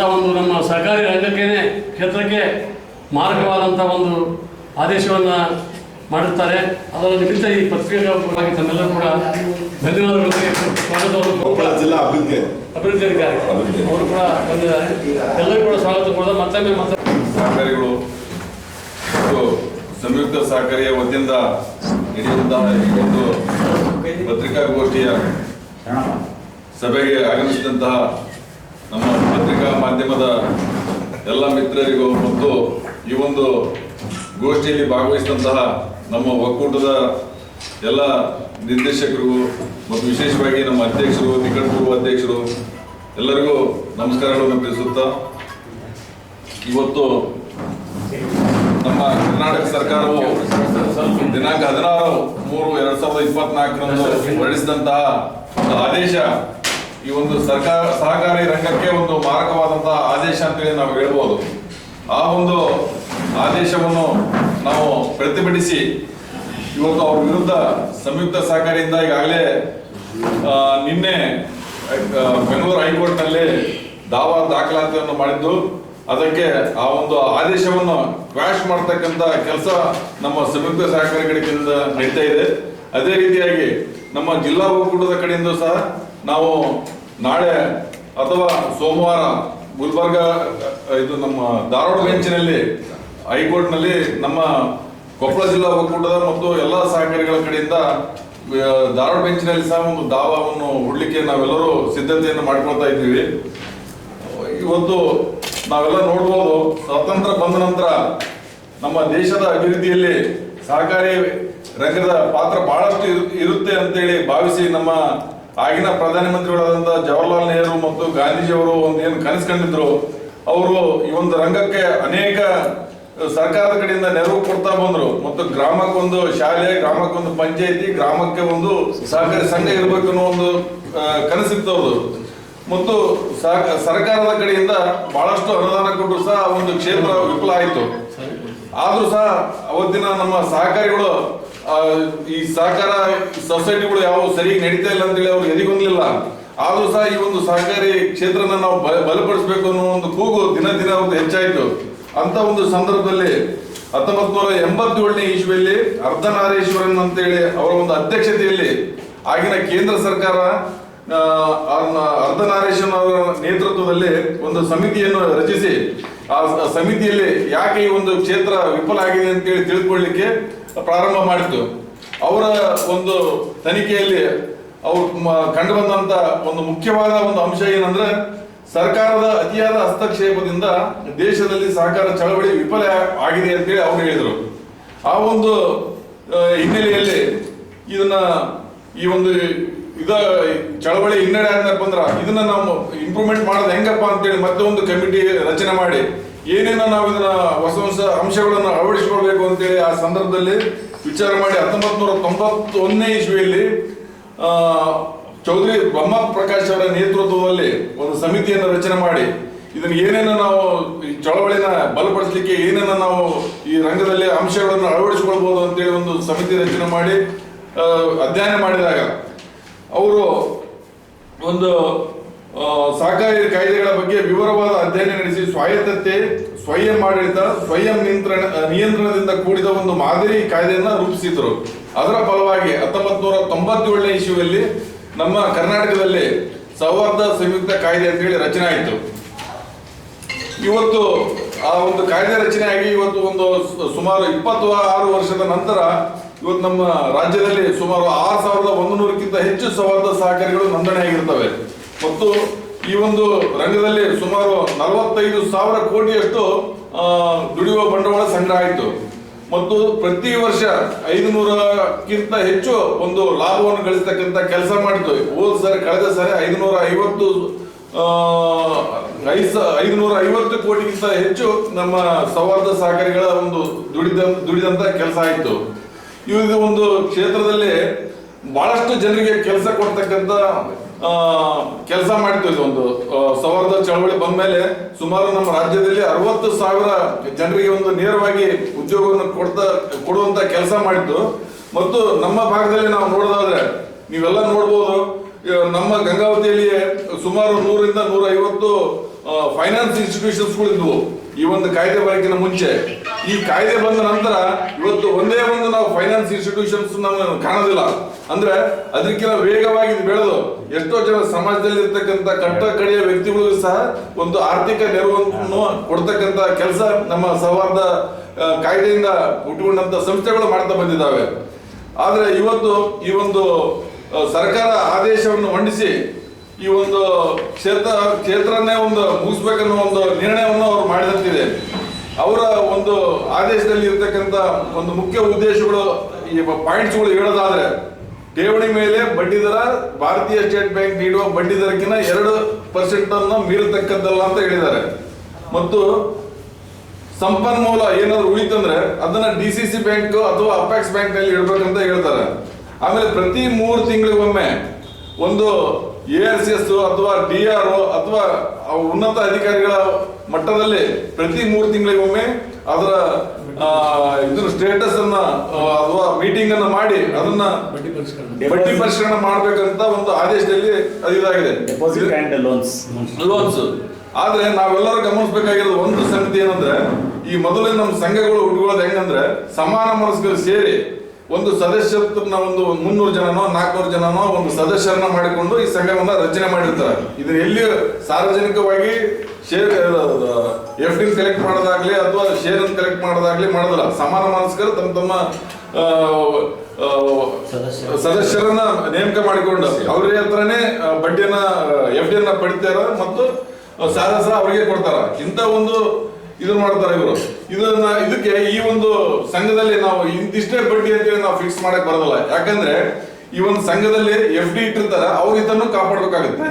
ಆದಂಥ ಒಂದು ನಮ್ಮ ಸಹಕಾರಿ ರಂಗಕ್ಕೇ ಕ್ಷೇತ್ರಕ್ಕೆ ಮಾರಕವಾದಂಥ ಒಂದು ಆದೇಶವನ್ನು ಮಾಡಿರ್ತಾರೆ. ಅದರ ನಿಮಿತ್ತ ಈ ಪತ್ರಿಕಾವಾಗಿ ತಮ್ಮೆಲ್ಲರೂ ಕೂಡ ಧನ್ಯವಾದಗಳು ಸ್ವಾಗತವನ್ನು ಕೊಪ್ಪಳ ಜಿಲ್ಲಾ ಅಭಿವೃದ್ಧಿ. ಅವರು ಕೂಡ ಬಂದಿದ್ದಾರೆ ಎಲ್ಲರೂ ಕೂಡ ಸ್ವಾಗತ ಕೊಡೋದು. ಮತ್ತೊಮ್ಮೆ ಮತ್ತೆ ಸಹಕಾರಿಗಳು ಮತ್ತು ಸಂಯುಕ್ತ ಸಹಕಾರಿಯ ವತಿಯಿಂದ ನಡೆಯುವಂತಹ ಈ ಒಂದು ಪತ್ರಿಕಾಗೋಷ್ಠಿಯ ಸಭೆಗೆ ಆಗಮಿಸಿದಂತಹ ನಮ್ಮ ಪತ್ರಿಕಾ ಮಾಧ್ಯಮದ ಎಲ್ಲ ಮಿತ್ರರಿಗೂ ಮತ್ತು ಈ ಒಂದು ಗೋಷ್ಠಿಯಲ್ಲಿ ಭಾಗವಹಿಸಿದಂತಹ ನಮ್ಮ ಒಕ್ಕೂಟದ ಎಲ್ಲ ನಿರ್ದೇಶಕರಿಗೂ ಮತ್ತು ವಿಶೇಷವಾಗಿ ನಮ್ಮ ಅಧ್ಯಕ್ಷರು, ನಿಕಟಪೂರ್ವ ಅಧ್ಯಕ್ಷರು, ಎಲ್ಲರಿಗೂ ನಮಸ್ಕಾರಗಳನ್ನು ತಿಳಿಸುತ್ತಾ, ಇವತ್ತು ನಮ್ಮ ಕರ್ನಾಟಕ ಸರ್ಕಾರವು ದಿನಾಂಕ ಹದಿನಾರು ಮೂರು ಎರಡ್ ಸಾವಿರದ ಇಪ್ಪತ್ನಾಲ್ಕರಂದು ಹೊರಡಿಸಿದಂತಹ ಆದೇಶ ಈ ಒಂದು ಸರ್ಕಾರ, ಸಹಕಾರಿ ರಂಗಕ್ಕೆ ಒಂದು ಮಾರಕವಾದಂತಹ ಆದೇಶ ಅಂತೇಳಿ ನಾವು ಹೇಳ್ಬೋದು. ಆ ಒಂದು ಆದೇಶವನ್ನು ನಾವು ಪ್ರತಿಭಟಿಸಿ ಇವತ್ತು ಅವ್ರ ವಿರುದ್ಧ ಸಂಯುಕ್ತ ಸಹಕಾರಿಯಿಂದ ಈಗಾಗಲೇ ನಿನ್ನೆ ಬೆಂಗಳೂರು ಹೈಕೋರ್ಟ್ನಲ್ಲಿ ದಾವಾ ದಾಖಲಾತಿಯನ್ನು ಮಾಡಿದ್ದು. ಅದಕ್ಕೆ ಆ ಒಂದು ಆದೇಶವನ್ನು ಕ್ವಾಶ್ ಮಾಡ್ತಕ್ಕಂಥ ಕೆಲಸ ನಮ್ಮ ಸಂಯುಕ್ತ ಸಹಕಾರಿ ಕಡೆಯಿಂದ ನಡೀತಾ ಇದೆ. ಅದೇ ರೀತಿಯಾಗಿ ನಮ್ಮ ಜಿಲ್ಲಾ ಒಕ್ಕೂಟದ ಕಡೆಯಿಂದ ಸಹ ನಾವು ನಾಳೆ ಅಥವಾ ಸೋಮವಾರ ಗುಲ್ಬರ್ಗ ಇದು ನಮ್ಮ ಧಾರವಾಡ ಬೆಂಚಿನಲ್ಲಿ ಹೈಕೋರ್ಟ್ನಲ್ಲಿ ನಮ್ಮ ಕೊಪ್ಪಳ ಜಿಲ್ಲಾ ಒಕ್ಕೂಟದ ಮತ್ತು ಎಲ್ಲ ಸಹಕಾರಿಗಳ ಕಡೆಯಿಂದ ಧಾರವಾಡ ಬೆಂಚಿನಲ್ಲಿ ಸಹ ಒಂದು ದಾವಾವನ್ನು ಹೂಡಲಿಕ್ಕೆ ನಾವೆಲ್ಲರೂ ಸಿದ್ಧತೆಯನ್ನು ಮಾಡ್ಕೊಳ್ತಾ ಇದ್ದೀವಿ. ಇವತ್ತು ನಾವೆಲ್ಲ ನೋಡ್ಬೋದು, ಸ್ವಾತಂತ್ರ್ಯ ಬಂದ ನಂತರ ನಮ್ಮ ದೇಶದ ಅಭಿವೃದ್ಧಿಯಲ್ಲಿ ಸಹಕಾರಿ ರಂಗದ ಪಾತ್ರ ಬಹಳಷ್ಟು ಇರು- ಇರುತ್ತೆ ಅಂತೇಳಿ ಭಾವಿಸಿ ನಮ್ಮ ಆಗಿನ ಪ್ರಧಾನಮಂತ್ರಿಗಳಾದಂತಹ ಜವಾಹರ್ಲಾಲ್ ನೆಹರು ಮತ್ತು ಗಾಂಧೀಜಿಯವರು ಒಂದು ಏನು ಕನಸ್ಕೊಂಡಿದ್ರು, ಅವರು ಈ ಒಂದು ರಂಗಕ್ಕೆ ಅನೇಕ ಸರ್ಕಾರದ ಕಡೆಯಿಂದ ನೆರವು ಕೊಡ್ತಾ ಬಂದ್ರು. ಮತ್ತು ಗ್ರಾಮಕ್ಕೊಂದು ಶಾಲೆ, ಗ್ರಾಮಕ್ಕೊಂದು ಪಂಚಾಯತಿ, ಗ್ರಾಮಕ್ಕೆ ಒಂದು ಸಹಕಾರಿ ಸಂಘ ಇರಬೇಕು ಅನ್ನೋ ಒಂದು ಕನಸಿತ್ತು ಅವರು ಮತ್ತು ಸರ್ಕಾರದ ಕಡೆಯಿಂದ ಬಹಳಷ್ಟು ಅನುದಾನ ಕೊಟ್ಟರು ಸಹ ಒಂದು ಕ್ಷೇತ್ರ ವಿಫಲ ಆಯಿತು. ಆದ್ರೂ ಸಹ ಅವತ್ತಿನ ನಮ್ಮ ಸಹಕಾರಿಗಳು ಈ ಸಹಕಾರ ಸೊಸೈಟಿಗಳು ಯಾವ ಸರಿಯಾಗಿ ನಡೀತಾ ಇಲ್ಲ ಅಂತೇಳಿ ಅವ್ರು ಎದಿಗೊಂದಿಲ್ಲ ಆದ್ರೂ ಸಹ ಈ ಒಂದು ಸಹಕಾರಿ ಕ್ಷೇತ್ರನ ನಾವು ಬಲ- ಬಲಪಡಿಸಬೇಕು ಅನ್ನೋ ಒಂದು ಕೂಗು ದಿನ ದಿನ ಒಂದು ಹೆಚ್ಚಾಯಿತು. ಅಂತ ಒಂದು ಸಂದರ್ಭದಲ್ಲಿ ಹತ್ತೊಂಬತ್ ನೂರ ಎಂಬತ್ತೇಳನೇ ಇಸ್ವಿಯಲ್ಲಿ ಅರ್ಧನಾರೇಶ್ವರನ್ ಅಂತೇಳಿ ಅವರ ಒಂದು ಅಧ್ಯಕ್ಷತೆಯಲ್ಲಿ ಆಗಿನ ಕೇಂದ್ರ ಸರ್ಕಾರ ಅವ್ರನ್ನ ಅವರ ನೇತೃತ್ವದಲ್ಲಿ ಒಂದು ಸಮಿತಿಯನ್ನು ರಚಿಸಿ, ಆ ಸಮಿತಿಯಲ್ಲಿ ಯಾಕೆ ಈ ಒಂದು ಕ್ಷೇತ್ರ ವಿಫಲ ಆಗಿದೆ ಅಂತೇಳಿ ತಿಳ್ಕೊಳ್ಳಿಕ್ಕೆ ಪ್ರಾರಂಭ ಮಾಡಿತು ಅವರ ಒಂದು ತನಿಖೆಯಲ್ಲಿ ಅವ್ರು ಕಂಡು ಬಂದಂತ ಒಂದು ಮುಖ್ಯವಾದ ಒಂದು ಅಂಶ ಏನಂದ್ರೆ, ಸರ್ಕಾರದ ಅತಿಯಾದ ಹಸ್ತಕ್ಷೇಪದಿಂದ ದೇಶದಲ್ಲಿ ಸಹಕಾರ ಚಳವಳಿ ವಿಫಲ ಆಗಿದೆ ಅಂತೇಳಿ ಅವರು ಹೇಳಿದರು. ಆ ಒಂದು ಹಿನ್ನೆಲೆಯಲ್ಲಿ ಇದನ್ನ ಈ ಒಂದು ಇದ, ಚಳವಳಿ ಹಿನ್ನಡೆ ಆದ್ನಪ್ಪ ಅಂದ್ರ ಇದನ್ನ ನಾವು ಇಂಪ್ರೂವ್ಮೆಂಟ್ ಮಾಡೋದು ಹೆಂಗಪ್ಪ ಅಂತೇಳಿ ಮತ್ತೆ ಒಂದು ಕಮಿಟಿ ರಚನೆ ಮಾಡಿ. ಏನೇನೋ ನಾವು ಇದನ್ನ ಹೊಸ ಹೊಸ ಅಂಶಗಳನ್ನು ಅಳವಡಿಸಿಕೊಳ್ಬೇಕು ಅಂತೇಳಿ ಆ ಸಂದರ್ಭದಲ್ಲಿ ವಿಚಾರ ಮಾಡಿ ಹತ್ತೊಂಬತ್ ನೂರ ತೊಂಬತ್ತೊಂದನೇ ಇಸ್ವಿಯಲ್ಲಿ ಚೌಧರಿ ಬ್ರಹ್ಮ ಪ್ರಕಾಶ್ ಅವರ ನೇತೃತ್ವದಲ್ಲಿ ಒಂದು ಸಮಿತಿಯನ್ನು ರಚನೆ ಮಾಡಿ ಇದನ್ನ ಏನೇನು ನಾವು ಈ ಚಳವಳಿನ ಬಲಪಡಿಸಲಿಕ್ಕೆ ಏನೇನ ನಾವು ಈ ರಂಗದಲ್ಲಿ ಅಂಶಗಳನ್ನು ಅಳವಡಿಸಿಕೊಳ್ಬಹುದು ಅಂತೇಳಿ ಒಂದು ಸಮಿತಿ ರಚನೆ ಮಾಡಿ ಅಧ್ಯಯನ ಮಾಡಿದಾಗ ಅವರು ಒಂದು ಸಹಕಾರಿ ಕಾಯ್ದೆಗಳ ಬಗ್ಗೆ ವಿವರವಾದ ಅಧ್ಯಯನ ನಡೆಸಿ ಸ್ವಾಯತ್ತತೆ, ಸ್ವಯಂ ಆಡಳಿತ, ಸ್ವಯಂ ನಿಯಂತ್ರಣ ನಿಯಂತ್ರಣದಿಂದ ಕೂಡಿದ ಒಂದು ಮಾದರಿ ಕಾಯ್ದೆಯನ್ನ ರೂಪಿಸಿದ್ರು. ಅದರ ಫಲವಾಗಿ ಹತ್ತೊಂಬತ್ತು ನೂರ ತೊಂಬತ್ತೇಳನೇ ಇಸ್ವಿಯಲ್ಲಿ ನಮ್ಮ ಕರ್ನಾಟಕದಲ್ಲಿ ಸೌಹಾರ್ದ ಸಂಯುಕ್ತ ಕಾಯ್ದೆ ಅಂತೇಳಿ ರಚನೆ ಆಯಿತು. ಇವತ್ತು ಆ ಒಂದು ಕಾಯ್ದೆ ರಚನೆ ಆಗಿ ಇವತ್ತು ಒಂದು ಸುಮಾರು ಇಪ್ಪತ್ತು ಆರು ವರ್ಷದ ನಂತರ ಇವತ್ತು ನಮ್ಮ ರಾಜ್ಯದಲ್ಲಿ ಸುಮಾರು ಆರು ಸಾವಿರದ ಒಂದು ನೂರಕ್ಕಿಂತ ಹೆಚ್ಚು ಸೌಹಾರ್ದ ಸಹಕಾರಿಗಳು ನೋಂದಣಿಯಾಗಿರ್ತವೆ ಮತ್ತು ಈ ಒಂದು ರಂಗದಲ್ಲಿ ಸುಮಾರು ನಲವತ್ತೈದು ಸಾವಿರ ಕೋಟಿಯಷ್ಟು ದುಡಿಯುವ ಬಂಡವಾಳ ಸಂಗ್ರಹ ಆಯಿತು. ಮತ್ತು ಪ್ರತಿ ವರ್ಷ ಐದುನೂರಕ್ಕಿಂತ ಹೆಚ್ಚು ಒಂದು ಲಾಭವನ್ನು ಗಳಿಸ್ತಕ್ಕಂಥ ಕೆಲಸ ಮಾಡಿತು ಹೋದ ಸರಿ, ಕಳೆದ ಸರಿ ಐದುನೂರ ಐವತ್ತು ಐದುನೂರ ಐವತ್ತು ಕೋಟಿಗಿಂತ ಹೆಚ್ಚು ನಮ್ಮ ಸೌಹಾರ್ದ ಸಹಕಾರಿಗಳ ಒಂದು ದುಡಿದ, ದುಡಿದಂತ ಕೆಲಸ ಆಯಿತು. ಇವಾಗ ಒಂದು ಕ್ಷೇತ್ರದಲ್ಲಿ ಬಹಳಷ್ಟು ಜನರಿಗೆ ಕೆಲಸ ಕೊಡ್ತಕ್ಕಂತ ಕೆಲಸ ಮಾಡ್ತೀವಿ ಒಂದು ಸೌಹಾರ್ದ ಚಳವಳಿ ಬಂದ ಮೇಲೆ ಸುಮಾರು ನಮ್ಮ ರಾಜ್ಯದಲ್ಲಿ ಅರವತ್ತು ಸಾವಿರ ಜನರಿಗೆ ಒಂದು ನೇರವಾಗಿ ಉದ್ಯೋಗವನ್ನು ಕೊಡ್ತಾ, ಕೊಡುವಂತ ಕೆಲಸ ಮಾಡಿದ್ದು. ಮತ್ತು ನಮ್ಮ ಭಾಗದಲ್ಲಿ ನಾವು ನೋಡೋದಾದ್ರೆ, ನೀವೆಲ್ಲ ನೋಡ್ಬೋದು ನಮ್ಮ ಗಂಗಾವತಿಯಲ್ಲಿ ಸುಮಾರು ನೂರಿಂದ ನೂರ ಐವತ್ತು ಫೈನಾನ್ಸ್ ಇನ್ಸ್ಟಿಟ್ಯೂಷನ್ಸ್ಗಳು ಇದ್ವು ಈ ಒಂದು ಕಾಯ್ದೆ ಬರೋಕ್ಕಿಂತ ಮುಂಚೆ, ಈ ಕಾಯ್ದೆ ಬಂದ ನಂತರ ಇವತ್ತು ಒಂದೇ ಒಂದು ನಾವು ಫೈನಾನ್ಸ್ ಇನ್ಸ್ಟಿಟ್ಯೂಷನ್ಸ್ ನಾವು ಕಾಣೋದಿಲ್ಲ. ಅಂದ್ರೆ ಅದಕ್ಕಿಂತ ವೇಗವಾಗಿ ಬೆಳೆದು, ಎಷ್ಟೋ ಜನ ಸಮಾಜದಲ್ಲಿ ಇರ್ತಕ್ಕಂಥ ಕಟ್ಟ ಕಡೆಯ ವ್ಯಕ್ತಿಗಳಿಗೂ ಸಹ ಒಂದು ಆರ್ಥಿಕ ನೆರವನ್ನು ಕೊಡ್ತಕ್ಕಂಥ ಕೆಲಸ ನಮ್ಮ ಸೌಹಾರ್ದ ಕಾಯ್ದೆಯಿಂದ ಹುಟ್ಟುಕೊಂಡಂತ ಸಂಸ್ಥೆಗಳು ಮಾಡ್ತಾ ಬಂದಿದ್ದಾವೆ. ಆದ್ರೆ ಇವತ್ತು ಈ ಒಂದು ಸರ್ಕಾರ ಆದೇಶವನ್ನು ಮಂಡಿಸಿ ಈ ಒಂದು ಕ್ಷೇತ್ರ ಕ್ಷೇತ್ರನೇ ಒಂದು ಮುಗಿಸ್ಬೇಕನ್ನೋ ಒಂದು ನಿರ್ಣಯವನ್ನು ಅವರು ಮಾಡಿದಂತಿದೆ. ಅವರ ಒಂದು ಆದೇಶದಲ್ಲಿ ಇರ್ತಕ್ಕಂಥ ಒಂದು ಮುಖ್ಯ ಉದ್ದೇಶಗಳು, ಈ ಪಾಯಿಂಟ್ಸ್ಗಳು ಹೇಳೋದಾದ್ರೆ, ಠೇವಣಿ ಮೇಲೆ ಬಡ್ಡಿ ದರ ಭಾರತೀಯ ಸ್ಟೇಟ್ ಬ್ಯಾಂಕ್ ನೀಡುವ ಬಡ್ಡಿ ದರಕ್ಕಿಂತ ಎರಡು ಪರ್ಸೆಂಟ್ ಅನ್ನು ಮೀರತಕ್ಕದ್ದಲ್ಲ ಅಂತ ಹೇಳಿದ್ದಾರೆ. ಮತ್ತು ಸಂಪನ್ಮೂಲ ಏನಾದ್ರು ಉಳಿತಂದ್ರೆ ಅದನ್ನ ಡಿ ಸಿ ಸಿ ಬ್ಯಾಂಕ್ ಅಥವಾ ಅಪೆಕ್ಸ್ ಬ್ಯಾಂಕ್ನಲ್ಲಿ ಇಡಬೇಕಂತ ಹೇಳ್ತಾರೆ. ಆಮೇಲೆ ಪ್ರತಿ ಮೂರು ತಿಂಗಳಿಗೊಮ್ಮೆ ಒಂದು ಎ ಸಿ ಎಸ್ ಅಥವಾ ಡಿ ಆರ್ ಅಥವಾ ಆ ಉನ್ನತ ಅಧಿಕಾರಿಗಳ ಮಟ್ಟದಲ್ಲಿ ಪ್ರತಿ ಮೂರು ತಿಂಗಳಿಗೊಮ್ಮೆ ಅದರ ಇದ್ರ ಸ್ಟೇಟಸ್ ಅನ್ನ ಅಥವಾ ಮೀಟಿಂಗ್ ಅನ್ನ ಮಾಡಿ ಅದನ್ನ ಬಡ್ಡಿ ಪರಿಷ್ಕರಣೆ ಮಾಡಬೇಕಂತ ಒಂದು ಆದೇಶದಲ್ಲಿ ಅದು ಇದಾಗಿದೆ. ಲೋನ್ಸ್ ಲೋನ್ಸ್ ಆದ್ರೆ ನಾವೆಲ್ಲರೂ ಗಮನಿಸಬೇಕಾಗಿರೋದು ಒಂದು ಸಂಗತಿ ಏನಂದ್ರೆ ಈ ಮೊದಲೇ ನಮ್ಮ ಸಂಘಗಳು ಹುಟ್ಟುಕೊಳ್ಳೋದು ಹೆಂಗಂದ್ರೆ ಸಮಾನ ಮನಸ್ಕರು ಸೇರಿ ಒಂದು ಸದಸ್ಯತ್ವನ ಒಂದು ಮುನ್ನೂರು ಜನನೋ, ನಾಲ್ಕುನೂರು ಜನನೋ ಒಂದು ಸದಸ್ಯರನ್ನ ಮಾಡಿಕೊಂಡು ಈ ಸಂಘವನ್ನ ರಚನೆ ಮಾಡಿರ್ತಾರೆ. ಇದನ್ನ ಎಲ್ಲಿ ಸಾರ್ವಜನಿಕವಾಗಿ ಶೇರ್ ಎಫ್ ಡಿ ಕಲೆಕ್ಟ್ ಮಾಡೋದಾಗ್ಲಿ ಅಥವಾ ಶೇರ್ ಕಲೆಕ್ಟ್ ಮಾಡೋದಾಗ್ಲಿ ಮಾಡೋದಿಲ್ಲ. ಸಮಾನ ಮನಸ್ಕರು ತಮ್ಮ ತಮ್ಮ ಸದಸ್ಯರನ್ನ ನೇಮಕ ಮಾಡಿಕೊಂಡು ಅವ್ರ ಹತ್ರನೇ ಬಡ್ಡಿಯನ್ನ ಎಫ್ ಡಿ ಅನ್ನ ಪಡಿತಾರ ಮತ್ತು ಸಾಲ ಅವರಿಗೆ ಕೊಡ್ತಾರ. ಇಂಥ ಒಂದು ಇದು ಮಾಡ್ತಾರೆ ಇವರು. ಇದನ್ನ ಇದಕ್ಕೆ ಈ ಒಂದು ಸಂಘದಲ್ಲಿ ನಾವು ಇಂತಿಷ್ಟೇ ಬಡ್ಡಿ ಅಂತೇಳಿ ನಾವು ಫಿಕ್ಸ್ ಮಾಡಕ್ ಬರೋದಿಲ್ಲ. ಯಾಕಂದ್ರೆ ಈ ಒಂದು ಸಂಘದಲ್ಲಿ ಎಫ್ ಡಿ ಇಟ್ಟಿರ್ತಾರೆ, ಅವ್ರು ಇದನ್ನು ಕಾಪಾಡ್ಬೇಕಾಗುತ್ತೆ.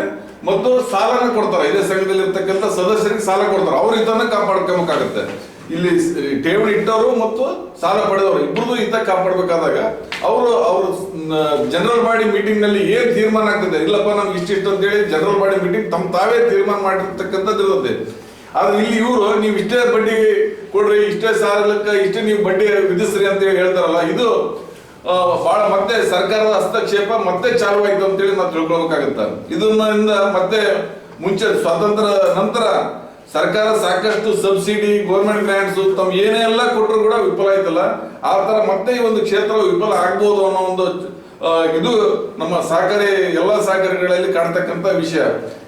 ಮತ್ತು ಸಾಲನ ಕೊಡ್ತಾರೆ, ಇದೇ ಸಂಘದಲ್ಲಿ ಇರ್ತಕ್ಕಂಥ ಸದಸ್ಯರಿಗೆ ಸಾಲ ಕೊಡ್ತಾರೆ, ಅವ್ರು ಇದನ್ನ ಕಾಪಾಡ್ಕೋಬೇಕಾಗುತ್ತೆ. ಇಲ್ಲಿ ಠೇವಣಿ ಇಟ್ಟವರು ಮತ್ತು ಸಾಲ ಪಡೆದವರು ಇಬ್ಬರದು ಹಿತ ಕಾಪಾಡಬೇಕಾದಾಗ ಅವರು ಅವರು ಜನರಲ್ ಬಾಡಿ ಮೀಟಿಂಗ್ನಲ್ಲಿ ಏನ್ ತೀರ್ಮಾನ ಆಗ್ತದೆ? ಇಲ್ಲಪ್ಪ, ನಮ್ಗೆ ಇಷ್ಟಿಷ್ಟು ಅಂತ ಹೇಳಿ ಜನರಲ್ ಬಾಡಿ ಮೀಟಿಂಗ್ ತಮ್ಮ ತಾವೇ ತೀರ್ಮಾನ ಮಾಡಿರ್ತಕ್ಕಂಥದ್ದು ಇರುತ್ತೆ. ಆದ್ರೆ ಇಲ್ಲಿ ಇವರು, ನೀವು ಇಷ್ಟೇ ಬಡ್ಡಿ ಕೊಡ್ರಿ, ಇಷ್ಟೇ ಸಾಲಕ್ಕೆ ಇಷ್ಟೇ ನೀವು ಬಡ್ಡಿ ವಿಧಿಸ್ರಿ ಅಂತ ಹೇಳಿ ಹೇಳ್ತಾರಲ್ಲ, ಇದು ಬಹಳ ಮತ್ತೆ ಸರ್ಕಾರದ ಹಸ್ತಕ್ಷೇಪ ಮತ್ತೆ ಚಾಲು ಆಯ್ತು ಅಂತೇಳಿ ನಾವು ತಿಳ್ಕೊಳ್ಬೇಕಾಗತ್ತ. ಇದನ್ನಿಂದ ಮತ್ತೆ ಮುಂಚೆ ಸ್ವಾತಂತ್ರ್ಯ ನಂತರ ಸರ್ಕಾರ ಸಾಕಷ್ಟು ಸಬ್ಸಿಡಿ ಗೌರ್ಮೆಂಟ್ ಗ್ರಾಂಟ್ಸ್ ತಮ್ಮ ಏನೇ ಎಲ್ಲ ಕೊಟ್ಟರು ಕೂಡ ವಿಫಲ ಆಯ್ತಲ್ಲ, ಆ ತರ ಮತ್ತೆ ಈ ಒಂದು ಕ್ಷೇತ್ರ ವಿಫಲ ಆಗ್ಬೋದು ಅನ್ನೋ ಒಂದು ಇದು ನಮ್ಮ ಸಹಕಾರಿ, ಎಲ್ಲ ಸಹಕಾರಿಗಳಲ್ಲಿ ಕಾಣ್ತಕ್ಕಂತ ವಿಷಯ.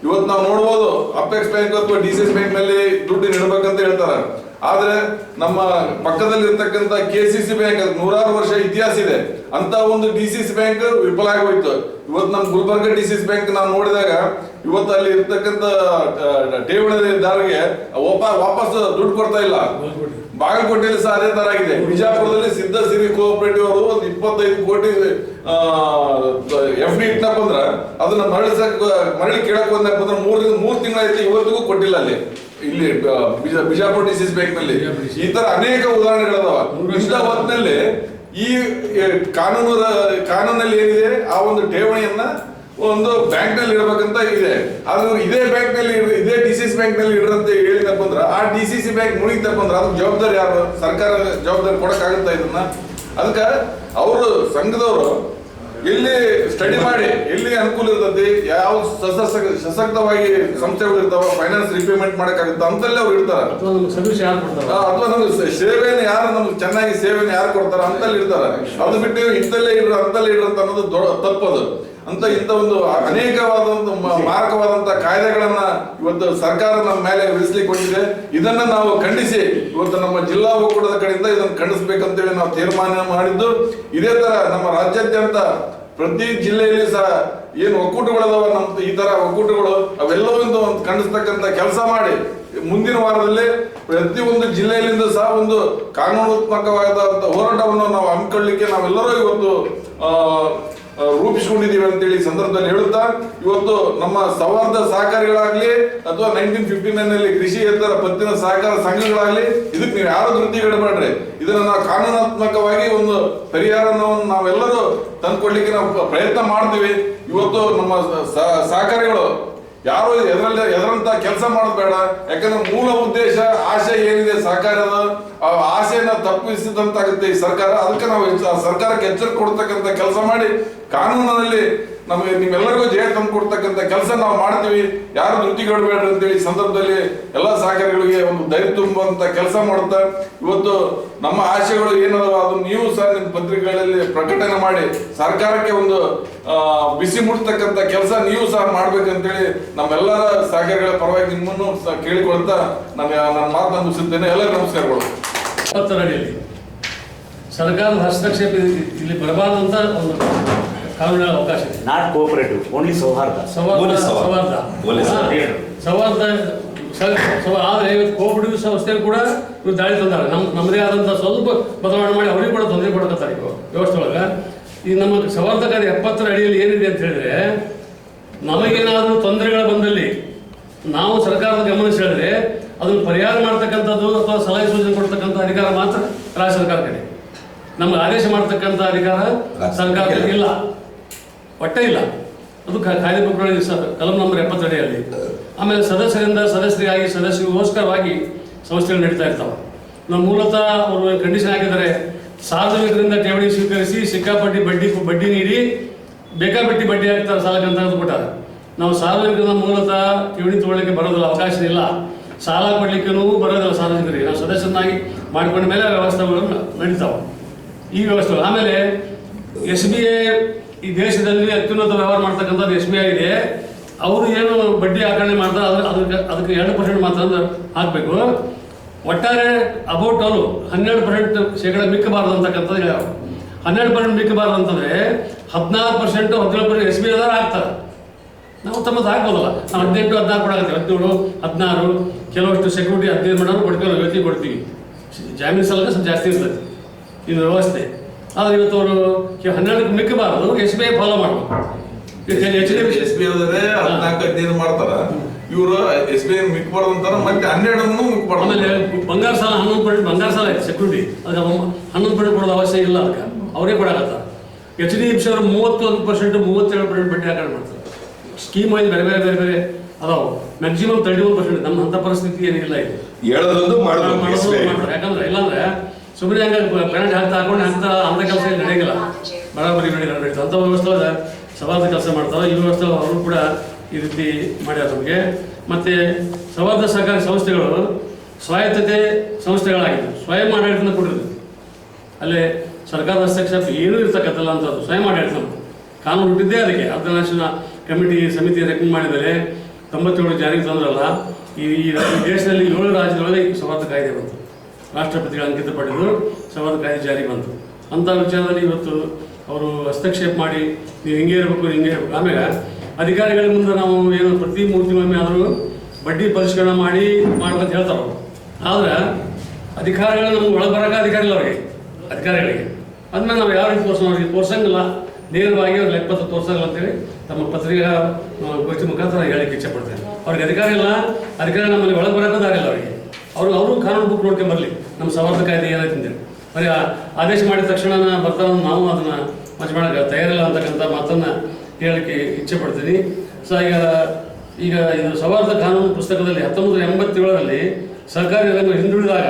ಇವತ್ತು ನಾವು ನೋಡ್ಬೋದು ಅಪೆಕ್ಸ್ ಬ್ಯಾಂಕ್ ಅಥವಾ ಡಿ ಸಿ ಎಸ್ ಬ್ಯಾಂಕ್ನಲ್ಲಿ ದುಡ್ಡು ಇಡಬೇಕಂತ ಹೇಳ್ತಾರೆ. ಆದ್ರೆ ನಮ್ಮ ಪಕ್ಕದಲ್ಲಿ ಇರ್ತಕ್ಕಂಥ ಕೆ ಸಿ ಸಿ ಬ್ಯಾಂಕ್ ನೂರಾರು ವರ್ಷ ಇತಿಹಾಸ ಇದೆ. ಅಂತ ಒಂದು ಡಿ ಸಿ ಸಿ ಬ್ಯಾಂಕ್ ವಿಫಲ ಆಗೋಯ್ತು. ಇವತ್ತು ನಮ್ಮ Gulbarga D C C bank ನಾವು ನೋಡಿದಾಗ ಇವತ್ತು ಅಲ್ಲಿ ಇರ್ತಕ್ಕಂಥ ಠೇವಣಿದಾರರಿಗೆ ವಾಪ- ವಾಪಸ್ ದುಡ್ಡು ಕೊಡ್ತಾ ಇಲ್ಲ. ಬಾಗಲಕೋಟೆಯಲ್ಲಿ ಸಹ ಅದೇ ತರ ಆಗಿದೆ. ಬಿಜಾಪುರದಲ್ಲಿ ಸಿದ್ಧ ಸಿರಿ ಕೋಆಪರೇಟಿವ್ ಅವರು ಒಂದು ಇಪ್ಪತ್ತೈದು ಕೋಟಿ ಎಫ್ ಡಿ ಇಟ್ಟನಪ್ಪ ಅಂದ್ರೆ ಅದನ್ನ ಮರಳಿಸಕ್ ಮರಳಿ ಕೇಳಕ್ ಬಂದಪ್ಪ ಅಂದ್ರೆ ಮೂರರಿಂದ ಮೂರ್ ತಿಂಗಳಾಯ್ತು ಇವತ್ತಿಗೂ ಕೊಟ್ಟಿಲ್ಲ ಅಲ್ಲಿ. ಇಲ್ಲಿ ಬಿಜಾಪುರ ಡಿಸಿಸ್ ಬ್ಯಾಂಕ್ನಲ್ಲಿ. ಈ ತರ ಅನೇಕ ಉದಾಹರಣೆಗಳದಾವ. ಇಂಥ ಹೊತ್ತಿನಲ್ಲಿ ಈ ಕಾನೂನು ಕಾನೂನಲ್ಲಿ ಏನಿದೆ ಆ ಒಂದು ಠೇವಣಿಯನ್ನ ಒಂದು ಬ್ಯಾಂಕ್ನಲ್ಲಿ ಇಡಬೇಕಂತ ಇದೆ. ಆದ್ರೆ ಇದೇ ಬ್ಯಾಂಕ್ನಲ್ಲಿ ಇದೇ ಡಿ ಸಿ ಸಿ ಬ್ಯಾಂಕ್ನಲ್ಲಿ ಇಡ್ರಿ ಅಂತ ಹೇಳಿದಪ್ಪ ಅಂದ್ರೆ ಆ ಡಿ ಸಿ ಸಿ ಬ್ಯಾಂಕ್ ಮುಳುಗಿತಪ್ಪ ಅಂದ್ರೆ ಅದಕ್ಕೆ ಜವಾಬ್ದಾರಿ ಯಾರು? ಸರ್ಕಾರ ಜವಾಬ್ದಾರಿ ಕೊಡಕ್ಕಾಗುತ್ತಾ ಇದನ್ನ? ಅದಕ್ಕೆ ಅವರು ಸಂಘದವರು ಎಲ್ಲಿ ಸ್ಟಡಿ ಮಾಡಿ ಎಲ್ಲಿ ಅನುಕೂಲ ಇರ್ತದೆ ಯಾವ ಸಶಕ್ತವಾಗಿ ಸಂಸ್ಥೆಗಳು ಇರ್ತಾವ ಫೈನಾನ್ಸ್ ರಿಪೇಮೆಂಟ್ ಮಾಡಕ್ಕಾಗುತ್ತ ಅಂತಲ್ಲೇ ಅವ್ರು ಇರ್ತಾರ. ಅಥವಾ ನಮ್ಗೆ ಸೇವೆಯನ್ನು ಯಾರು ನಮ್ಗೆ ಚೆನ್ನಾಗಿ ಸೇವೆಯನ್ನು ಯಾರು ಕೊಡ್ತಾರ ಅಂತಲ್ಲಿ ಇರ್ತಾರ. ಅದು ಬಿಟ್ಟು ಇಂತಲ್ಲೇ ಇಡ್ರ ಅಂತಲ್ಲೇ ಇಡ್ರ ಅಂತ ಅನ್ನೋದು ದೊಡ್ಡ ತಪ್ಪದು. ಅಂತ ಇಂಥ ಒಂದು ಅನೇಕವಾದಂತ ಮ- ಮಾರಕವಾದಂತ ಕಾಯ್ದೆಗಳನ್ನ ಇವತ್ತು ಸರ್ಕಾರ ನಮ್ಮ ಮೇಲೆ ವಿಧಿಸ್ಲಿಕ್ಕೆ ಕೊಟ್ಟಿದೆ ಇದನ್ನ ನಾವು ಖಂಡಿಸಿ ಇವತ್ತು ನಮ್ಮ ಜಿಲ್ಲಾ ಒಕ್ಕೂಟದ ಕಡೆಯಿಂದ ಇದನ್ನು ಖಂಡಿಸಬೇಕಂತೇಳಿ ನಾವು ತೀರ್ಮಾನ ಮಾಡಿದ್ದು. ಇದೇ ತರ ನಮ್ಮ ರಾಜ್ಯಾದ್ಯಂತ ಪ್ರತಿ ಜಿಲ್ಲೆಯಲ್ಲಿ ಸಹ ಏನು ಒಕ್ಕೂಟಗಳದಾವ ನಮ್ಮ ಈ ತರ ಒಕ್ಕೂಟಗಳು ಅವೆಲ್ಲವೊಂದು ಒಂದು ಖಂಡಿಸ್ತಕ್ಕಂಥ ಕೆಲಸ ಮಾಡಿ ಮುಂದಿನ ವಾರದಲ್ಲಿ ಪ್ರತಿ ಒಂದು ಜಿಲ್ಲೆಯಲ್ಲಿಂದ ಸಹ ಒಂದು ಕಾನೂನಾತ್ಮಕವಾದಂತ ಹೋರಾಟವನ್ನು ನಾವು ಹಮ್ಮಿಕೊಳ್ಳಿಕ್ಕೆ ನಾವೆಲ್ಲರೂ ಇವತ್ತು ರೂಪಿಸಿಕೊಂಡಿದ್ದೀವಿ ಅಂತೇಳಿ ಸಂದರ್ಭದಲ್ಲಿ ಹೇಳುತ್ತಾ, ಇವತ್ತು ನಮ್ಮ ಸೌಹಾರ್ದ ಸಹಕಾರಿಗಳಾಗ್ಲಿ ಅಥವಾ ನೈನ್ಟೀನ್ ಫಿಫ್ಟಿ ನೈನ್ ಅಲ್ಲಿ ಕೃಷಿಯೇತರ ಪತ್ತಿನ ಸಹಕಾರ ಸಂಘಗಳಾಗ್ಲಿ, ಇದಕ್ಕೆ ನೀವು ಯಾರು ಧೃತಿಗಡಬೇಡ್ರಿ ಇದನ್ನ ನಾವು ಕಾನೂನಾತ್ಮಕವಾಗಿ ಒಂದು ಪರಿಹಾರವನ್ನು ನಾವೆಲ್ಲರೂ ತಂದ್ಕೊಡ್ಲಿಕ್ಕೆ ನಾವು ಪ್ರಯತ್ನ ಮಾಡ್ತೀವಿ. ಇವತ್ತು ನಮ್ಮ ಸಹಕಾರಿಗಳು ಯಾರು ಎದರಲ್ಲಿ, ಎದರಂತ ಕೆಲಸ ಮಾಡೋದು ಬೇಡ. ಯಾಕಂದ್ರೆ ಮೂಲ ಉದ್ದೇಶ, ಆಶಯ ಏನಿದೆ ಸಹಕಾರದ ಆಸೆಯನ್ನ ತಪ್ಪಿಸಿದಂತಾಗುತ್ತೆ ಈ ಸರ್ಕಾರ. ಅದಕ್ಕೆ ನಾವು ಸರ್ಕಾರಕ್ಕೆ ಎಚ್ಚರ ಕೊಡ್ತಕ್ಕಂಥ ಕೆಲಸ ಮಾಡಿ, ಕಾನೂನಿನಲ್ಲಿ ನಮಗೆ ನಿಮ್ಮೆಲ್ಲರಿಗೂ ಜಯ ತಂದು ಕೊಡ್ತಕ್ಕಂಥ ಕೆಲಸ ನಾವು ಮಾಡ್ತೀವಿ. ಯಾರು ಧೃತಿಗೆಡಬೇಡ್ರಿ ಅಂತೇಳಿ ಈ ಸಂದರ್ಭದಲ್ಲಿ ಎಲ್ಲ ಸಹಕಾರಿಗಳಿಗೆ ಒಂದು ಧೈರ್ಯ ತುಂಬುವಂತ ಕೆಲಸ ಮಾಡುತ್ತಾ, ಇವತ್ತು ನಮ್ಮ ಆಶೆಗಳು ಏನದವ ಅದು ನೀವು ಸಹ ನಿಮ್ಮ ಪತ್ರಿಕೆಗಳಲ್ಲಿ ಪ್ರಕಟಣೆ ಮಾಡಿ, ಸರ್ಕಾರಕ್ಕೆ ಒಂದು ಬಿಸಿ ಮುಟ್ತಕ್ಕಂಥ ಕೆಲಸ ನೀವು ಸಹ ಮಾಡ್ಬೇಕಂತೇಳಿ ನಮ್ಮೆಲ್ಲರ ಸಹಕಾರಿಗಳ ಪರವಾಗಿ ನಿಮ್ಮನ್ನು ಸಹ ಕೇಳಿಕೊಳ್ತಾ ನಾನು ನನ್ನ ಮಾತನ್ನು ಮುಗಿಸುತ್ತೇನೆ ಎಲ್ಲರಿಗೂ ನಮಸ್ಕಾರಗಳು. ಅಡಿಯಲ್ಲಿ. ಸರ್ಕಾರದ ಹಸ್ತಕ್ಷೇಪ ಇಲ್ಲಿ- ಬರಬಾರದಂತ ಒಂದು ಕಾನೂನಿನ ಅವಕಾಶ ಇದೆ. ನಾಟ್ ಕೋಪರೇಟಿವ್ ಓನ್ಲಿ ಸೌಹಾರ್ದ. ಸೌಹಾರ್ದ ಓನ್ಲಿ ಸೌಹಾರ್ದ. ಸೌಹಾರ್ದ. ಸೌಹಾರ್ದ. ಸೌಹಾರ್ದ ಆದ್ರೆ ಇವತ್ತು ಕೋಪರೇಟಿವ್ ಸಂಸ್ಥೆ ಕೂಡ ಇವ್ರು ದಾಳಿ ತಂದಾರೆ. ನಮ್ಮ ನಮ್ಮದೇ ಆದಂಥ ಸ್ವಲ್ಪ ಬದಲಾವಣೆ ಮಾಡಿ ಅವ್ರಿಗೆ ಕೂಡ ತೊಂದರೆ ಕೊಡಕತ್ತಾರೆ ಈಗ ವ್ಯವಸ್ಥೆ ಒಳಗೆ. ಈ ನಮ್ಮ ಸೌಹಾರ್ದಕಾರಿ ಎಪ್ಪತ್ತರ ಅಡಿಯಲ್ಲಿ ಏನಿದೆ ಅಂತ ಹೇಳಿದ್ರೆ ನಮಗೇನಾದರೂ ತೊಂದರೆಗಳು ಬಂದಲ್ಲಿ ನಾವು ಸರ್ಕಾರದ ಗಮನಿಸಿದ್ರೆ ಸೆಳೆದ್ರೆ ಅದನ್ನು ಪರಿಹಾರ ಮಾಡ್ತಕ್ಕಂಥದ್ದು ಅಥವಾ ಸಲಹೆ ಸೂಚನೆ ಕೊಡ್ತಕ್ಕಂಥ ಅಧಿಕಾರ ಮಾತ್ರ ರಾಜ್ಯ ಸರ್ಕಾರ ಕಡೆ ನಮ್ಗೆ ಆದೇಶ ಮಾಡ್ತಕ್ಕಂಥ ಅಧಿಕಾರ ಸರ್ಕಾರಕ್ಕೆ ಇಲ್ಲ. ಒಟ್ಟೇ ಇಲ್ಲ. ಅದು ಕಾಯ್ದೆ ಪ್ರಕರಣ ಕಲಂ ನಂಬರ್ ಎಪ್ಪತ್ತಡಿಯಲ್ಲಿ ಆಮೇಲೆ ಸದಸ್ಯರಿಂದ ಸದಸ್ಯರಿಗಾಗಿ ಸದಸ್ಯರಿಗೋಸ್ಕರವಾಗಿ ಸಂಸ್ಥೆಗಳು ನಡೀತಾ ಇರ್ತಾವೆ. ನಾವು ಮೂಲತಃ ಅವರು ಕಂಡೀಷನ್ ಹಾಕಿದರೆ ಸಾರ್ವಜನಿಕರಿಂದ ಠೇವಣಿ ಸ್ವೀಕರಿಸಿ ಸಿಕ್ಕಾಪಟ್ಟಿ ಬಡ್ಡಿ ಬಡ್ಡಿ ನೀಡಿ ಬೇಕಾಬಿಟ್ಟಿ ಬಡ್ಡಿ ಹಾಕ್ತಾರೆ ಸಾಲಕ್ಕೆ ಅಂತ ಕೊಟ್ಟಾರೆ ನಾವು ಸಾರ್ವಜನಿಕರಿಂದ ಮೂಲತಃ ಠೇವಣಿ ತಗೊಳ್ಳಿಕ್ಕೆ ಬರೋದಿಲ್ಲ ಅವಕಾಶ ಇಲ್ಲ. ಸಾಲ ಕೊಡ್ಲಿಕ್ಕೂ ಬರೋದಿಲ್ಲ ಸಾರ್ವಜನಿಕರಿಗೆ. ನಾವು ಸದಸ್ಯನಾಗಿ ಮಾಡಿಕೊಂಡ ಮೇಲೆ ವ್ಯವಸ್ಥೆಗಳು ನಡೀತಾವೆ. ಈ ವ್ಯವಸ್ಥೆ ಆಮೇಲೆ ಎಸ್ ಬಿ ಐ ಈ ದೇಶದಲ್ಲಿ ಅತ್ಯುನ್ನತ ವ್ಯವಹಾರ ಮಾಡ್ತಕ್ಕಂಥದ್ದು ಎಸ್ ಬಿ ಐ ಇದೆ. ಅವರು ಏನು ಬಡ್ಡಿ ಆಕರಣೆ ಮಾಡ್ತಾರೆ ಅದಕ್ಕೆ ಅದಕ್ಕೆ ಎರಡು ಪರ್ಸೆಂಟ್ ಮಾತ್ರ ಹಾಕಬೇಕು. ಒಟ್ಟಾರೆ ಅಬೌಟ್ ಅವರು ಹನ್ನೆರಡು ಪರ್ಸೆಂಟ್ ಶೇಕಡ ಮಿಕ್ಕಬಾರ್ದು ಅಂತಕ್ಕಂಥದ್ದು ಹೇಳೋರು ಹನ್ನೆರಡು ಪರ್ಸೆಂಟ್ ಮಿಕ್ಕಬಾರ್ದು ಅಂತಂದ್ರೆ ಹದಿನಾರು ಪರ್ಸೆಂಟ್ ಹದಿನೇಳು ಪರ್ಸೆಂಟ್ ಎಸ್ ಬಿ ಐ ಹಾಕ್ತಾರೆ ನಾವು ತಮ್ಮದು ಆಗ್ಬೋದಲ್ಲ? ನಾವು ಹದಿನೆಂಟು ಹದಿನಾರು ಕೊಡಾಕತ್ತೀವಿ ಹದಿನೇಳು ಹದಿನಾರು ಕೆಲವಷ್ಟು ಸೆಕ್ಯೂರಿಟಿ ಹದಿನೈದು ಮಾಡೋರು ಕೊಡ್ತೀವಿ ಯೋಚನೆ ಕೊಡ್ತೀವಿ. ಜಾಮೀನು ಸಲಕ ಸ್ವಲ್ಪ ಜಾಸ್ತಿ ಇರ್ತದೆ. ಇದು ವ್ಯವಸ್ಥೆ. ಆದರೆ ಇವತ್ತು ಅವರು ಹನ್ನೆರಡಕ್ಕೆ ಮಿಕ್ಕಬಾರದು ಎಸ್ ಬಿ ಐ ಫಾಲೋ ಮಾಡಬೇಕು. ಎಸ್ ಬಿ ಐ ಹದಿನಾಲ್ಕು ಹದಿನೈದು ಮಾಡ್ತಾರ. ಇವರು ಎಸ್ ಬಿ ಐ ಮಿಕ್ಬಾರ್ದು ಅಂತಾರೆ ಮತ್ತೆ ಹನ್ನೆರಡನ್ನು ಆಮೇಲೆ ಮಿಕ್ಬಾರ್ದು ಬಂಗಾರ ಸಾಲ ಹನ್ನೊಂದು ಪರ್ಸೆಂಟ್ ಬಂಗಾರ ಸಾಲ ಐತೆ ಸೆಕ್ಯೂರಿಟಿ ಅದಕ್ಕೆ ಹನ್ನೊಂದು ಪರ್ಸೆಂಟ್ ಕೊಡೋದು ಅವಶ್ಯ ಇಲ್ಲ ಅದಕ್ಕೆ. ಅವರೇ ಕೊಡಕತ್ತ ಎಚ್ ಡಿ ಎಫ್ ಸಿ ಅವರು ಮೂವತ್ತೊಂದು ಪರ್ಸೆಂಟ್ ಮೂವತ್ತೇಳು ಪರ್ಸೆಂಟ್ ಬಡ್ಡಿ ಹಾಕೊಂಡು ಮಾಡ್ತಾರೆ. ಸ್ಕೀಮ್ ಆಯ್ತು ಬೇರೆ ಬೇರೆ ಬೇರೆ ಬೇರೆ ಅದಾವ. ಮ್ಯಾಕ್ಸಿಮಮ್ ತರ್ಟಿ ಒನ್ ಪರ್ಸೆಂಟ್ ನಮ್ಮ ಅಂತ ಪರಿಸ್ಥಿತಿ ಏನಿಲ್ಲ ಇದು. ಹೇಳೋದೊಂದು ಮಾಡೋದು ಮಾಡ್ತಾರೆ. ಯಾಕಂದ್ರೆ ಇಲ್ಲಾಂದ್ರೆ ಸುಮ್ಮನೆ ಹಂಗ ಪ್ಲಾನೆಟ್ ಹಾಕ್ತಾ ಹಾಕೊಂಡು ಅಂತ ಅಂತ ಕೆಲಸ ಏನು ನಡೆಯಂಗಿಲ್ಲ. ಬರಾಬರಿ ನಡೀತಾ ಅಂತ ಅಂಥ ವ್ಯವಸ್ಥೆ ಸವಾದ ಕೆಲಸ ಮಾಡ್ತಾವೆ ಈ ವ್ಯವಸ್ಥೆ ಅವರು ಕೂಡ ಈ ರೀತಿ ಮಾಡ್ಯಾರ ನಮಗೆ. ಮತ್ತೆ ಸವಾದ ಸಹಕಾರಿ ಸಂಸ್ಥೆಗಳು ಸ್ವಾಯತ್ತತೆ ಸಂಸ್ಥೆಗಳಾಗಿವೆ ಸ್ವಯಂ ಆಡಳಿತನ ಕೊಟ್ಟಿರ್ತದೆ ಅಲ್ಲೇ ಸರ್ಕಾರದ ಹಸ್ತಕ್ಷೇಪ ಏನೂ ಇರ್ತಕ್ಕಂಥಲ್ಲ ಅಂತ ಅದು ಸ್ವಯಂ ಆಡಳಿತ ಕಾನೂನು ಹುಟ್ಟಿದ್ದೇ ಅದಕ್ಕೆ. ಅಂತಾರಾಷ್ಟ್ರೀಯ ಕಮಿಟಿ ಸಮಿತಿ ರೆಕಮೆಂಡ್ ಮಾಡಿದರೆ ತೊಂಬತ್ತೇಳು ಜಾರಿಗೆ ತಂದ್ರಲ್ಲ, ಈ ಈ ದೇಶದಲ್ಲಿ ಏಳು ರಾಜ್ಯದೊಳಗೆ ಸವಾದ ಕಾಯ್ದೆ ಬಂತು. ರಾಷ್ಟ್ರಪತಿಗಳ ಅಂಕಿತ ಪಡೆದು ಸವಾದ ಕಾಯ್ದೆ ಜಾರಿಗೆ ಬಂತು. ಅಂಥ ವಿಚಾರದಲ್ಲಿ ಇವತ್ತು ಅವರು ಹಸ್ತಕ್ಷೇಪ ಮಾಡಿ, ನೀವು ಹಿಂಗೆ ಇರಬೇಕು ಹಿಂಗೆ ಇರಬೇಕು. ಆಮೇಲೆ ಅಧಿಕಾರಿಗಳ ಮುಂದೆ ನಾವು ಏನು ಪ್ರತಿ ಮೂರ್ತಿ ತಿಂಗಳೊಮ್ಮೆ ಆದರೂ ಬಡ್ಡಿ ಪರಿಷ್ಕರಣೆ ಮಾಡಿ ಮಾಡ್ಬೇಕಂತ ಹೇಳ್ತಾರೆ ಆದರೆ ಅಧಿಕಾರಿಗಳು ನಮ್ಗೆ ಒಳಗೆ ಬರೋಕೆ ಅಧಿಕಾರಿ ಇಲ್ಲ ಅವರಿಗೆ, ಅಧಿಕಾರಿಗಳಿಗೆ. ಅದನ್ನ ನಾವು ಯಾವ ರೀತಿ ತೋರಿಸೋಣ ಅವ್ರಿಗೆ? ತೋರ್ಸಂಗಿಲ್ಲ. ನೇರವಾಗಿ ಅವ್ರಿಗೆ ಲೆಕ್ಕಪತ್ರ ತೋರಿಸಲ್ಲ ಅಂತೇಳಿ ತಮ್ಮ ಪತ್ರಿಕಾ ಗೋಷ್ಠಿ ಮುಖಾಂತರ ಹೇಳಕ್ಕೆ ಇಚ್ಛೆ ಅವ್ರಿಗೆ ಅಧಿಕಾರ ಇಲ್ಲ. ಅಧಿಕಾರ ನಮ್ಮಲ್ಲಿ ಒಳಗೆ ಬರೋಕೆ ದಾರಿಲ್ಲ ಅವರಿಗೆ. ಅವರು ಅವರು ಕಾನೂನು ಬುಕ್ ನೋಡ್ಕೊಂಡು ಬರಲಿ. ನಮ್ಮ ಸವಾರ್ಥ ಕಾಯ್ದೆ ಏನಾಯ್ತು ಅಂತೇಳಿ ಬರೀ ಆದೇಶ ಮಾಡಿದ ತಕ್ಷಣ ಬರ್ತಾವ ನಾವು ಅದನ್ನು ಮಚ್ಚ ಮಾಡಕ್ಕೆ ತಯಾರಿಲ್ಲ ಅಂತಕ್ಕಂಥ ಮಾತನ್ನು ಹೇಳಕ್ಕೆ ಇಚ್ಛೆ ಪಡ್ತೀನಿ ಸೊ ಈಗ ಈಗ ಇದು ಸವಾರ್ಥ ಕಾನೂನು ಪುಸ್ತಕದಲ್ಲಿ ಹತ್ತೊಂಬತ್ತು ಎಂಬತ್ತೇಳರಲ್ಲಿ ಸರ್ಕಾರಿ ರಂಗ ಹಿಂದುಳಿದಾಗ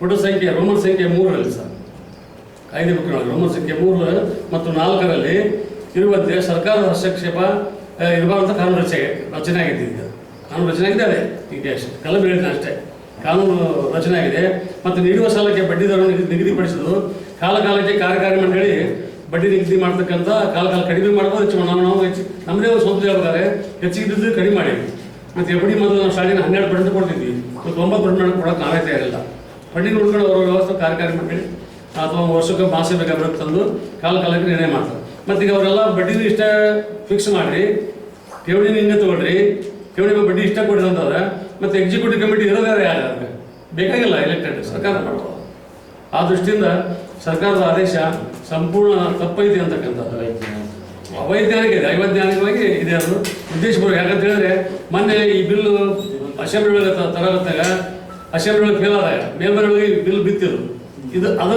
ಪುಟ ಸಂಖ್ಯೆ, ರೋಮನ್ ಸಂಖ್ಯೆ ಮೂರರಲ್ಲಿ ಸರ್. ಕಾಯ್ದೆ ಬುಕ್ಗಳಲ್ಲಿ ಒಂದು ಸಂಖ್ಯೆ ಮೂರು ಮತ್ತು ನಾಲ್ಕರಲ್ಲಿ ಇರುವಂತೆ ಸರ್ಕಾರದ ಹಸ್ತಕ್ಷೇಪ ಇರಬಾರ್ದು ಕಾನೂನು ರಚನೆ ರಚನೆ ಆಗಿದೆ ಈಗ. ಕಾನೂನು ರಚನೆ ಆಗಿದೆ ಅದೇ ಈಗ ಕಲಂ ಹೇಳಿದ್ರೆ ಅಷ್ಟೇ. ಕಾನೂನು ರಚನೆ ಆಗಿದೆ. ಮತ್ತು ನೀಡುವ ಸಾಲಕ್ಕೆ ಬಡ್ಡಿ ದರ ನಿಗದಿ- ನಿಗದಿಪಡಿಸೋದು ಕಾಲ ಕಾಲಕ್ಕೆ ಕಾರ್ಯಕಾರಿ ಮಂಡಳಿ ಬಡ್ಡಿ ನಿಗದಿ ಮಾಡ್ತಕ್ಕಂಥ ಕಾಲ ಕಾಲ ಕಡಿಮೆ ಮಾಡ್ಬೋದು, ಹೆಚ್ಚು ನಾವು ನಾವು ಹೆಚ್ಚು ನಮ್ಮದೇ ಒಂದು ಸ್ವಂತ ಹೇಳ್ತಾರೆ ಹೆಚ್ಚಿಗಿದ್ದು ಕಡಿಮೆ ಮಾಡಿ. ಮತ್ತು ಎಫ್ ಡಿ ಮೊದಲು ನಾವು ಸ್ಟಾರ್ಟಿಂಗ್ ಹನ್ನೆರಡು ಪರ್ಸೆಂಟ್ ಕೊಡ್ತಿದ್ವಿ. ಮತ್ತು ಒಂಬತ್ತು ಪರ್ಸೆಂಟ್ ಕೊಡೋಕೆ ನಾವೇ ತಯಾರಿಲ್ಲ. ಬಡ್ಡಿ ನೋಡ್ಕೊಂಡು ಅವರ ವ್ಯವಸ್ಥೆ ಕಾರ್ಯಕಾರಿ ಮಂಡಳಿ ಅಥವಾ ವರ್ಷಕ್ಕೆ ಮಾಸ ಬೇಕಾದ್ರೆ ತಂದು ಕಾಲ ಕಾಲಕ್ಕೆ ನಿರ್ಣಯ ಮಾಡ್ತಾರೆ. ಮತ್ತು ಈಗ ಅವರೆಲ್ಲ ಬಡ್ಡಿ ಇಷ್ಟ ಫಿಕ್ಸ್ ಮಾಡಿರಿ ಠೇವಣಿನ ಹಿಂಗೆ ತೊಗೊಳ್ರಿ, ಠೇವಣಿ ಬಡ್ಡಿ ಇಷ್ಟ ಕೊಡ್ರಿ ಅಂತಂದ್ರೆ ಮತ್ತು ಎಕ್ಸಿಕ್ಯೂಟಿವ್ ಕಮಿಟಿ ಇರೋದಾರೆ ಯಾರು ಬೇಕಾಗಿಲ್ಲ ಎಲೆಕ್ಟೆಡ್ ಸರ್ಕಾರ ಮಾಡ್ತಾರೆ ಆ ದೃಷ್ಟಿಯಿಂದ ಸರ್ಕಾರದ ಆದೇಶ ಸಂಪೂರ್ಣ ತಪ್ಪೈತಿ ಅಂತಕ್ಕಂಥದ್ದು ಅವೈಜ್ಞಾನಿಕ ಇದೆ ಅವೈಜ್ಞಾನಿಕವಾಗಿ ಇದೆ ಅದು. ಉದ್ದೇಶಪೂರ್ವಕ ಯಾಕಂತ ಹೇಳಿದ್ರೆ ಮೊನ್ನೆ ಈ ಬಿಲ್ಲು ಅಸೆಂಬ್ಲಿ ಒಳಗೆ ತರಗತ್ತಾಗ, ಅಸೆಂಬ್ಲಿ ಒಳಗೆ ಫೇಲ್ ಆದಾಗ ಮೇಲ್ಮನೆ ಒಳಗೆ ಬಿಲ್ ಬಿತ್ತಿದ್ರು. ಇದು ಅದು